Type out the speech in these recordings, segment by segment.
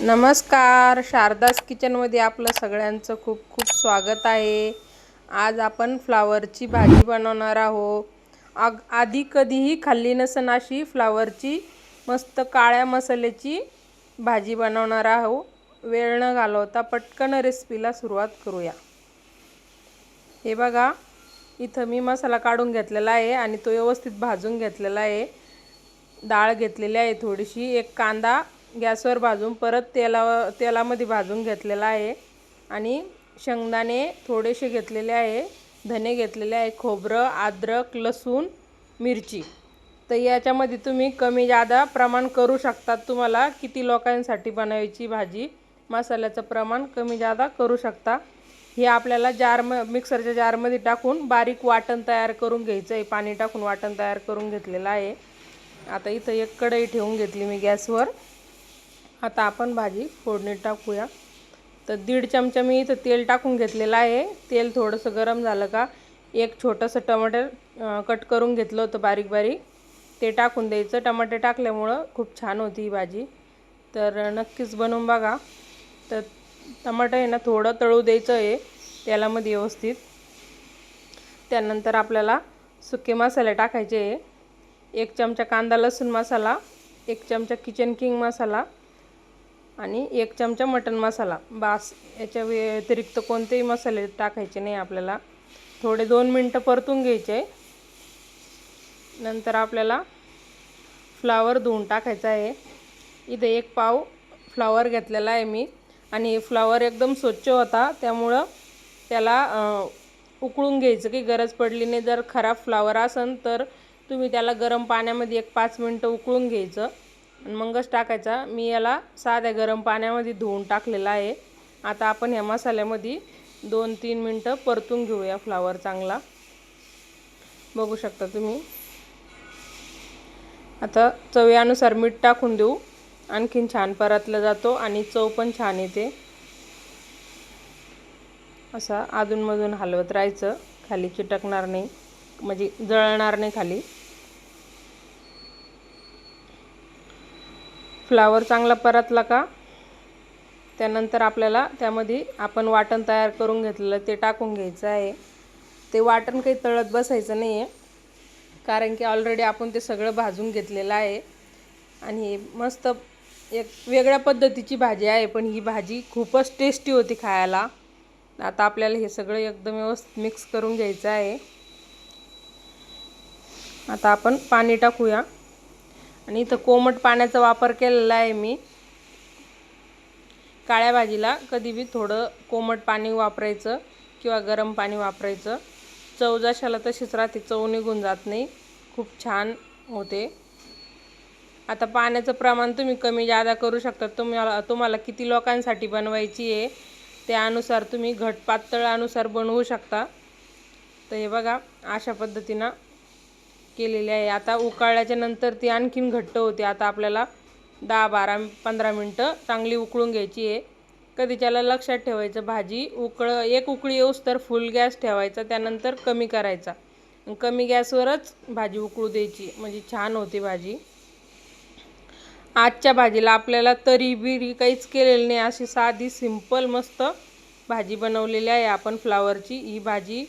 नमस्कार शारदास किचनमध्ये आपलं सगळ्यांचं खूप खूप स्वागत आहे. आज आपण फ्लावरची भाजी बनवणार आहोत. आग आधी कधीही खाल्ली नसन अशी फ्लावरची मस्त काळ्या मसाल्याची भाजी बनवणार आहोत. वेळ न घालवता पटकन रेसिपीला सुरुवात करूया. हे बघा इथं मी मसाला काढून घेतलेला आहे आणि तो व्यवस्थित भाजून घेतलेला आहे. डाळ घेतलेली आहे थोडीशी. एक कांदा गॅसवर भाजून परत तेला तेलामध्ये भाजून घेतलेला आहे. आणि शेंगदाणे थोडेसे घेतलेले आहे. धने घेतलेले आहे. खोबरं अद्रक लसूण मिरची. तर याच्यामध्ये तुम्ही कमी जादा प्रमाण करू शकतात तुम्हाला. किती लोकांसाठी बनवायची भाजी मसाल्याचं प्रमाण कमी जादा करू शकता. हे आपल्याला जार म मिक्सरच्या जारमध्ये टाकून बारीक वाटण तयार करून घ्यायचं आहे. पाणी टाकून वाटण तयार करून घेतलेलं आहे. आता इथं एक कढई ठेवून घेतली मी गॅसवर. आता आपण भाजी फोडणीत टाकूया. तर दीड चमचा मी इथं तेल टाकून घेतलेलं आहे. तेल थोडंसं गरम झालं का एक छोटंसं टमाटर कट करून घेतलं होतं बारीक बारीक. ते टाकून द्यायचं. टमाटे टाकल्यामुळं खूप छान होती ही भाजी. तर नक्कीच बनवून बघा. तर टमाटर आहे ना थोडं तळू द्यायचं आहे तेलामध्ये व्यवस्थित. त्यानंतर आपल्याला सुके मसाले टाकायचे आहे. एक चमचा कांदा लसूण मसाला एक चमचा किचन किंग मसाला आणि एक चमचा मटन मसाला. बास याच्या व्यतिरिक्त कोणतेही मसाले टाकायचे नाही आपल्याला. थोडे दोन मिनटं परतून घ्यायचे. नंतर आपल्याला फ्लावर धुवून टाकायचा आहे. इथे एक पाव फ्लावर घेतलेला आहे मी. आणि फ्लावर एकदम स्वच्छ होता. त्यामुळं त्याला उकळून घ्यायचं की गरज पडली नाही. जर खराब फ्लावर असेल तर तुम्ही त्याला गरम पाण्यामध्ये एक पाच मिनटं उकळून घ्यायचं. आणि मगच टाकायचा. मी याला साध्या गरम पाण्यामध्ये धुवून टाकलेला आहे. आता आपण ह्या मसाल्यामध्ये दोन तीन मिनटं परतून घेऊया फ्लावर चांगला. बघू शकता तुम्ही. आता चवीनुसार मीठ टाकून देऊ. आणखीन छान परतला जातो आणि चव पण छान येते. असा अधूनमधून हलवत राहायचं. खाली चिटकणार नाही. म्हणजे जळणार नाही खाली. फ्लावर चांगला परतला का? त्यानंतर आपल्याला त्यामध्ये आपण वाटण तयार करून घेतलेलं ते टाकून घ्यायचं आहे. ते वाटण काही तळत बसायचं नाही आहे कारण की ऑलरेडी आपण ते सगळं भाजून घेतलेलं आहे. आणि मस्त एक वेगळ्या पद्धतीची भाजी आहे पण ही भाजी खूपच टेस्टी होती खायला. आता आपल्याला हे सगळं एकदम व्यवस्थित मिक्स करून घ्यायचं आहे. आता आपण पाणी टाकूया. आणि इथं कोमट पाण्याचा वापर केलेला आहे मी. काळ्या भाजीला कधी बी थोडं कोमट पाणी वापरायचं किंवा गरम पाणी वापरायचं. चव जशाला तशीच राहते चव निघून जात नाही. खूप छान होते. आता पाण्याचं प्रमाण तुम्ही कमी जादा करू शकता. तुम्हाला तुम्हाला किती लोकांसाठी बनवायची आहे त्यानुसार तुम्ही घट पातळानुसार बनवू शकता. तर हे बघा अशा पद्धतीनं केलेली आहे. आता उकळल्याच्या नंतर ती आणखीन घट्ट होते. आता आपल्याला दहा बारा पंधरा मिनटं चांगली उकळून घ्यायची आहे. कधी त्याला लक्षात ठेवायचं भाजी उकळ एक उकळी येऊस तर फुल गॅस ठेवायचा त्यानंतर कमी करायचा. कमी गॅसवरच भाजी उकळू द्यायची. म्हणजे छान होती भाजी. आजच्या भाजीला आपल्याला तरी बिरी काहीच केलेली नाही. अशी साधी सिंपल मस्त भाजी बनवलेली आहे. आपण फ्लावरची ही भाजी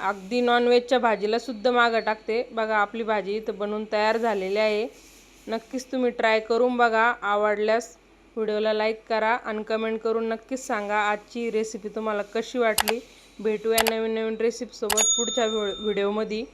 अगदी नॉनव्हेजच्या भाजीला सुद्धा मागं टाकते. बघा आपली भाजी इथं बनवून तयार झालेली आहे. नक्कीच तुम्ही ट्राय करून बघा. आवडल्यास व्हिडिओला लाईक करा आणि कमेंट करून नक्कीच सांगा आजची रेसिपी तुम्हाला कशी वाटली. भेटूया नवीन नवीन रेसिपीसोबत पुढच्या व्हिडिओमध्ये